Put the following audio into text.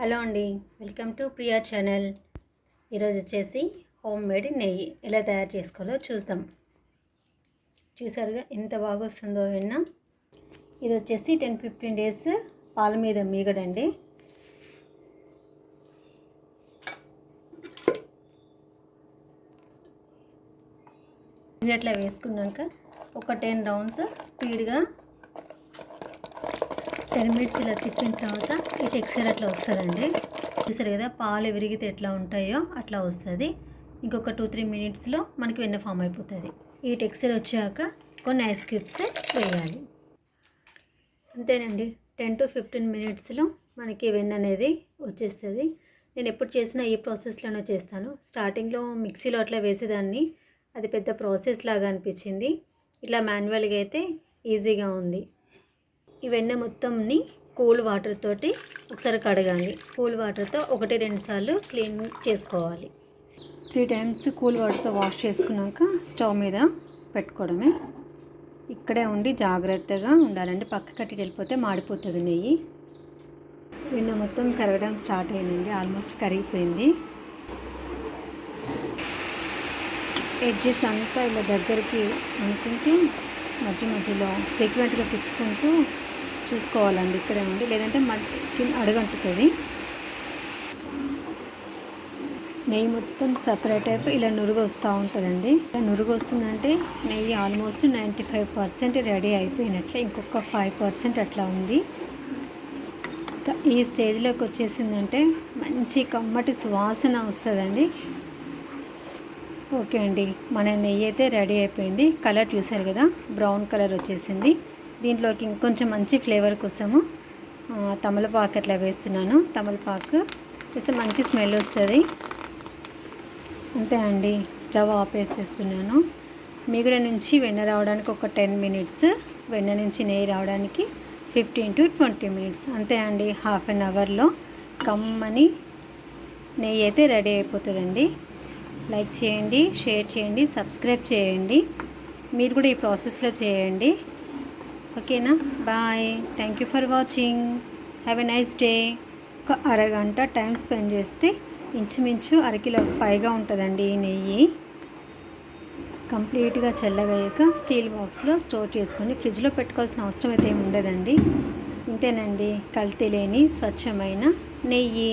Hello అండి welcome to Priya channel. ఈరోజు వచ్చేసి హోమ్ మేడ్ నెయ్యి ఎలా తయారు చేసుకోవాలో చూద్దాం. చూసారుగా ఎంత బాగా వస్తుందో విన్నా. ఇది వచ్చేసి టెన్ ఫిఫ్టీన్ డేస్ పాల మీద మీగడండి. ఇది వేసుకున్నాక ఒక టెన్ రౌండ్స్ స్పీడ్గా టెన్ మినిట్స్ ఇలా తిప్పిన తర్వాత ఈ టెక్స్చర్ అట్లా వస్తుందండి. చూసారు కదా పాలు విరిగితే ఎట్లా ఉంటాయో అట్లా వస్తుంది. ఇంకొక టూ త్రీ మినిట్స్లో మనకి వెన్న ఫామ్ అయిపోతుంది. ఈ టెక్స్చర్ వచ్చాక కొన్ని ఐస్ క్యూబ్స్ వేయాలి. అంతేనండి. టెన్ టు ఫిఫ్టీన్ మినిట్స్లో మనకి వెన్న అనేది వచ్చేస్తుంది. నేను ఎప్పుడు చేసినా ఈ ప్రాసెస్లోనే చేస్తాను. స్టార్టింగ్లో మిక్సీలో అట్లా వేసేదాన్ని. అది పెద్ద ప్రాసెస్ లాగా అనిపించింది. ఇట్లా మాన్యువల్గా అయితే ఈజీగా ఉంది. ఈ వెన్న మొత్తంని కూల్ వాటర్ తోటి ఒకసారి కడగాలి. కూల్ వాటర్తో ఒకటి రెండు సార్లు క్లీన్ చేసుకోవాలి. త్రీ టైమ్స్ కూల్ వాటర్తో వాష్ చేసుకున్నాక స్టవ్ మీద పెట్టుకోవడమే. ఇక్కడే ఉండి జాగ్రత్తగా ఉండాలండి. పక్క కట్టి వెళ్ళిపోతే మాడిపోతుంది నెయ్యి. వెన్న మొత్తం కరగడం స్టార్ట్ అయిందండి. ఆల్మోస్ట్ కరిగిపోయింది. ఎడ్జెస్ అంతా ఇలా దగ్గరికి అనుకుంటే మధ్య మధ్యలో ఫ్రీక్వెంట్గా తిప్పుకుంటూ చూసుకోవాలండి ఇక్కడే ఉండి. లేదంటే మధ్య అడుగంటుతుంది. నెయ్యి మొత్తం సపరేట్ అయిపోయి ఇలా నురుగు వస్తూ ఉంటుందండి. ఇలా నురుగు వస్తుందంటే నెయ్యి almost ninety five percent ready అయిపోయినట్లే ఇంకొక ఫైవ్ పర్సెంట్ అట్లా ఉంది. ఈ స్టేజ్లోకి వచ్చేసిందంటే మంచి కమ్మటి సువాసన వస్తుందండి. ఓకే అండి మన నెయ్యి అయితే రెడీ అయిపోయింది. కలర్ చూసారు కదా బ్రౌన్ కలర్ వచ్చేసింది. దీంట్లోకి ఇంకొంచెం మంచి ఫ్లేవర్ కోసము తమలపాకు అట్లా వేస్తున్నాను. తమలపాకు వేస్తే మంచి స్మెల్ వస్తుంది. అంతే అండి స్టవ్ ఆపేసేస్తున్నాను మిగుడ నుంచి వెన్న రావడానికి ఒక టెన్ మినిట్స్ వెన్న నుంచి నెయ్యి రావడానికి ఫిఫ్టీన్ టు ట్వంటీ మినిట్స్. అంతే అండి హాఫ్ అన్ అవర్లో కమ్మని నెయ్యి అయితే రెడీ అయిపోతుందండి. లైక్ చేయండి షేర్ చేయండి సబ్స్క్రైబ్ చేయండి. మీరు కూడా ఈ ప్రాసెస్లో చేయండి. ఓకేనా? Bye. Thank you for watching have a nice day ఒక అరగంట టైం స్పెండ్ చేస్తే ఇంచుమించు అరకిలో పైగా ఉంటుందండి ఈ నెయ్యి. కంప్లీట్గా చల్లగయ్యాక స్టీల్ బాక్స్లో స్టోర్ చేసుకొని ఫ్రిడ్జ్లో పెట్టుకోవాల్సిన అవసరం అయితే ఏమి ఉండదండి. ఇంతేనండి కల్తీ లేని స్వచ్ఛమైన నెయ్యి.